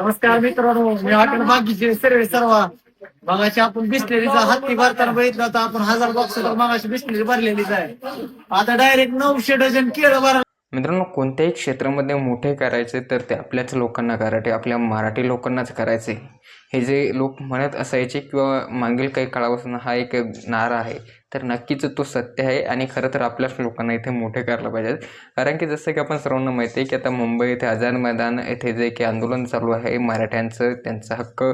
नमस्कार मित्रांनो मी हॉटेल बागीचे सर्व सर्व. मगाशी आपण बिस्लेरीचा हत्ती भरताना बघितलं होतं आपण हजार बॉक्स मगाशी बिस्लेरी भरलेलीच आहे. आता डायरेक्ट नऊशे डझन केळं भरा मित्रांनो कोणत्याही क्षेत्रामध्ये मोठे करायचे तर ते आपल्याच लोकांना करायचे आपल्या मराठी लोकांनाच करायचे. हे जे लोक म्हणत असायचे किंवा मागील काही काळापासून हा एक नारा आहे तर नक्कीच तो सत्य आहे आणि खरं तर आपल्याच लोकांना इथे मोठे करायला पाहिजेत. कारण की जसं की आपण सर्वांना माहिती आहे की आता मुंबई येथे आझाद मैदान येथे जे की आंदोलन चालू आहे मराठ्यांचं त्यांचा हक्क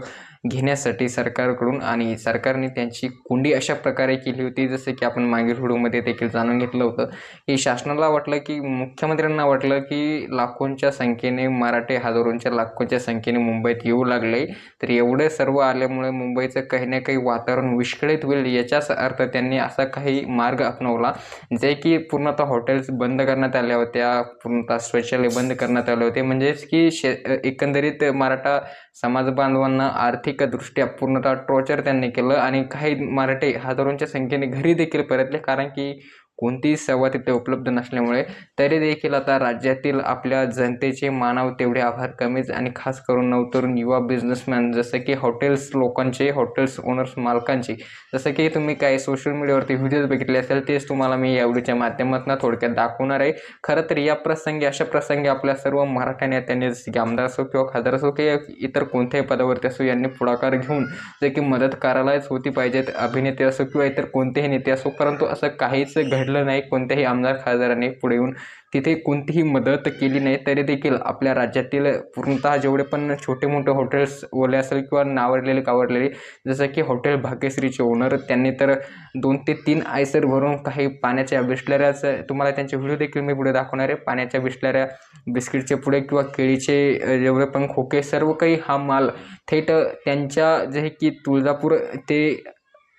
घेण्यासाठी सरकारकडून आणि सरकारने त्यांची कोंडी अशा प्रकारे केली होती जसं की आपण मागील व्हिडिओमध्ये देखील जाणून घेतलं होतं की शासनाला वाटलं की मुख्यमंत्र्यांना वाटलं की लाखोंच्या संख्येने मराठे हजारोंच्या लाखोंच्या संख्येने मुंबईत येऊ लागले तर एवढे सर्व आल्यामुळे मुंबईचं काही ना काही वातावरण विस्कळीत होईल याच्याच अर्थ त्यांनी असा काही मार्ग अपनवला जे की पूर्णतः हॉटेल्स बंद करण्यात आल्या होत्या पूर्णतः शौचालय बंद करण्यात आले होते. म्हणजेच की शे एकंदरीत मराठा समाज बांधवांना आर्थिकदृष्ट्या पूर्णतः टॉर्चर त्यांनी केलं आणि काही मराठे हजारोंच्या संख्येने घरी देखील परतले. कारण की कोणतीही सेवा तिथे उपलब्ध नसल्यामुळे तरी देखील आता राज्यातील आपल्या जनतेचे मानव तेवढे आभार कमीच आणि खास करून नवतरुण युवा बिझनेसमॅन जसं की हॉटेल्स लोकांचे हॉटेल्स ओनर्स मालकांचे जसं की तुम्ही काही सोशल मीडियावरती व्हिडिओज बघितले असेल तेच तुम्हाला मी या व्हिडिओच्या माध्यमातून थोडक्यात दाखवणार आहे. खरं तर या प्रसंगी अशा प्रसंगी आपल्या सर्व मराठा नेत्यांनी जसे की आमदार असो किंवा खासदार असो किंवा इतर कोणत्याही पदावरती असो यांनी पुढाकार घेऊन जे की मदत करायलाच होती पाहिजेत अभिनेते असो किंवा इतर कोणतेही नेते असो परंतु असं काहीच घड घडलं नाही कोणत्याही आमदार खासदाराने पुढे येऊन तिथे कोणतीही मदत केली नाही तरी देखील आपल्या राज्यातील पूर्णतः जेवढे पण छोटे मोठे हॉटेल्स ओले असेल किंवा नावरलेले कावरलेले जसं की हॉटेल भाग्यश्रीचे ओनर त्यांनी तर दोन ते तीन आयसर भरून काही पाण्याच्या बिस्लऱ्याच तुम्हाला त्यांचे व्हिडिओ देखील मी पुढे दाखवणार आहे. पाण्याच्या बिस्लऱ्या बिस्किटचे पुढे किंवा केळीचे जेवढे पण खोके सर्व काही हा माल थेट त्यांच्या जे की तुळजापूर ते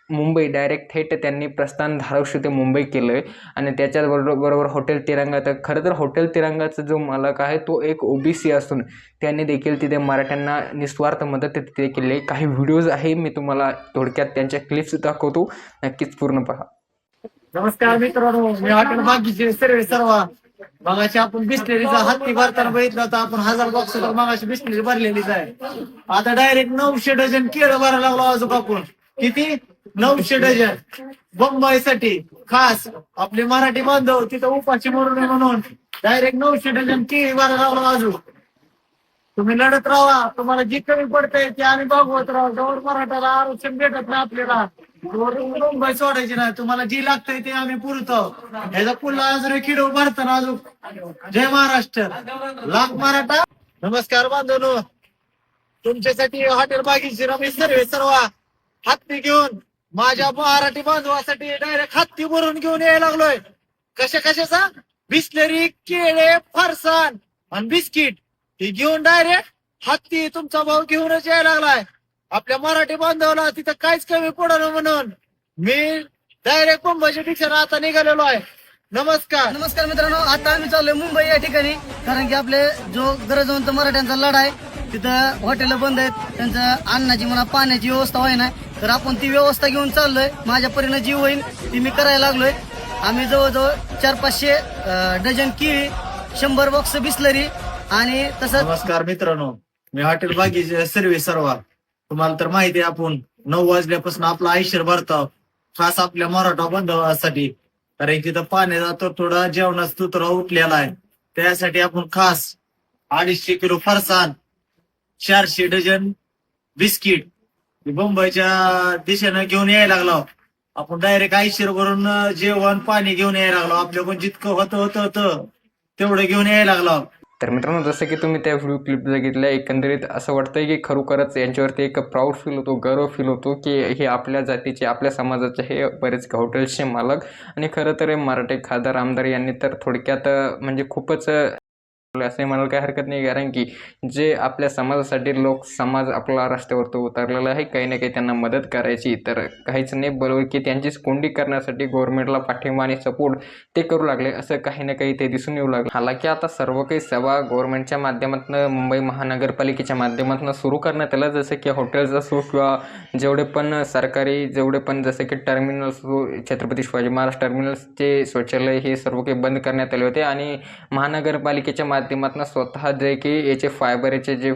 मुंबई डायरेक्ट थेट त्यांनी प्रस्थान धाराशिव ते मुंबई केलं आहे आणि त्याच्याबरोबर बरोबर हॉटेल तिरंगा तर खरं तर हॉटेल तिरंगाचा जो मालक आहे तो एक ओबीसी असून त्यांनी देखील तिथे मराठ्यांना निस्वार्थ मदत तिथे केली आहे. काही व्हिडिओज आहे मी तुम्हाला थोडक्यात त्यांच्या क्लिप्स दाखवतो. नक्कीच पूर्ण पहा. नमस्कार मित्रांनो मी हॉटेल बागीचे सर्व सर्व. मगाशी आपण बिस्लेरीचा हत्ती भरताना बघितलं होतं. आपण हजार बॉक्स तर मगाशी बिस्लेरी भरलेलीच आहे. आता डायरेक्ट नऊशे डझन केळं भरायला लागलो अजून आपण. किती? नऊशे डझन. बंबईसाठी खास आपले मराठी बांधव तिथं उपाशी मरू नये म्हणून डायरेक्ट नऊशे डझन केळी भरायला अजून. तुम्ही लढत राहा. तुम्हाला जी कमी पडतंय ते आम्ही भागवत राहू. जवळ मराठाला आरक्षण भेटत नाही आपल्याला. मुंबई सोडायची नाही. तुम्हाला जी लागतंय ते आम्ही पुरतो ह्याचा पुन्हा अजून किडो भरताना अजून. जय महाराष्ट्र. लाख मराठा. नमस्कार बांधवनो. तुमच्यासाठी हॉटेल बागीची रमेश सर्वे सर्व. हातने घेऊन. माझ्या मराठी बांधवासाठी डायरेक्ट हत्ती भरून घेऊन यायला लागलोय. कशा कशाचा? बिस्लरी केळे फरसान आणि बिस्किट. हे घेऊन डायरेक्ट हत्ती तुमचा भाऊ घेऊनच यायला लागलाय. आपल्या मराठी बांधवाला तिथं काहीच कमी पडलं म्हणून मी डायरेक्ट मुंबईच्या ठिकाणी आता निघालेलो आहे. नमस्कार. नमस्कार मित्रांनो आता आम्ही चाललोय मुंबई या ठिकाणी. कारण की आपले जो गरजवंत मराठ्यांचा लढा आहे तिथं हॉटेल बंद आहेत. त्यांचं अन्नाची म्हणा पाण्याची व्यवस्था व्हायना तर आपण ती व्यवस्था घेऊन चाललोय. माझ्या परीनं जी होईल ती मी करायला लागलोय. आम्ही जवळजवळ चार पाचशे डझन केळी शंभर बॉक्स बिसलरी आणि तसंच नमस्कार मित्रांनो मी हॉटेल बागीचे सर्वे सर्व तुम्हाला तर माहिती आहे आपण नऊ वाजल्यापासून आपलं आयुष्य भरतो खास आपल्या मराठा बांधवासाठी. कारण तिथं पाण्याचा तर थोडा जेवणाचा तुतरा उठलेला आहे. त्यासाठी आपण खास अडीचशे किलो फरसाण चारशे डझन बिस्किट मुंबईच्या दिशेनं घेऊन यायला लागलो. आपण डायरेक्ट आयशीर करून जेवण पाणी घेऊन यायला लागलो. आपल्याकडून जितकं होतं होतं होतं तेवढं घेऊन यायला लागलो. तर मित्रांनो जसं की तुम्ही त्या व्हिडिओ क्लिप बघितल्या एकंदरीत असं वाटतंय की खरोखरच यांच्यावरती एक प्राऊड फील होतो गर्व फील होतो की हे आपल्या जातीचे आपल्या समाजाचे हे बरेच हॉटेल्सचे मालक. आणि खरं तर मराठी खासदार आमदार यांनी तर थोडक्यात म्हणजे खूपच असं म्हणायला काही हरकत नाही. कारण की जे आपल्या समाजासाठी लोक समाज आपला रस्त्यावरती उतरलेला आहे काही ना काही त्यांना मदत करायची. तर काहीच नाही बरोबर की त्यांचीच कोंडी करण्यासाठी गव्हर्नमेंटला पाठिंबा आणि सपोर्ट ते करू लागले असं काही ना काही ते दिसून येऊ लागले. हालाकी आता सर्व काही सेवा गव्हर्नमेंटच्या माध्यमातून मुंबई महानगरपालिकेच्या माध्यमातून सुरू करण्यात आलं. जसं की हॉटेल्स असो किंवा जेवढे पण सरकारी जेवढे पण जसं की टर्मिनल असो छत्रपती शिवाजी महाराज टर्मिनल्सचे शौचालय हे सर्व काही बंद करण्यात आले होते. आणि महानगरपालिकेच्या माध्यम माध्यमातून स्वतः जे की याचे फायबरचे जे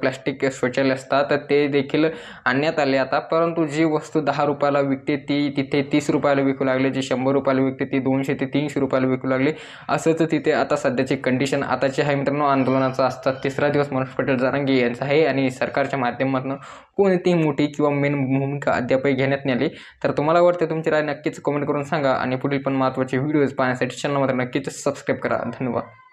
प्लास्टिक शौचालय असतात तर ते देखील आणण्यात आले आता. परंतु जी वस्तू दहा रुपयाला विकते ती तिथे तीस रुपयाला विकू लागली जी शंभर रुपयाला विकते ती दोनशे ते तीनशे रुपयाला विकू लागली. असंच तिथे आता सध्याची कंडिशन आताची आहे मित्रांनो आंदोलनाचा असतात. तिसरा दिवस मनोज पटेल जारांगे यांचा आहे आणि सरकारच्या माध्यमातून कोणतीही मोठी किंवा मेन भूमिका अद्यापही घेण्यात नाही आली. तर तुम्हाला वाटते तुमची राय नक्कीच कमेंट करून सांगा आणि पुढील पण महत्त्वाचे व्हिडिओज पाहण्यासाठी चॅनल मात्र नक्कीच सबस्क्राईब करा. धन्यवाद.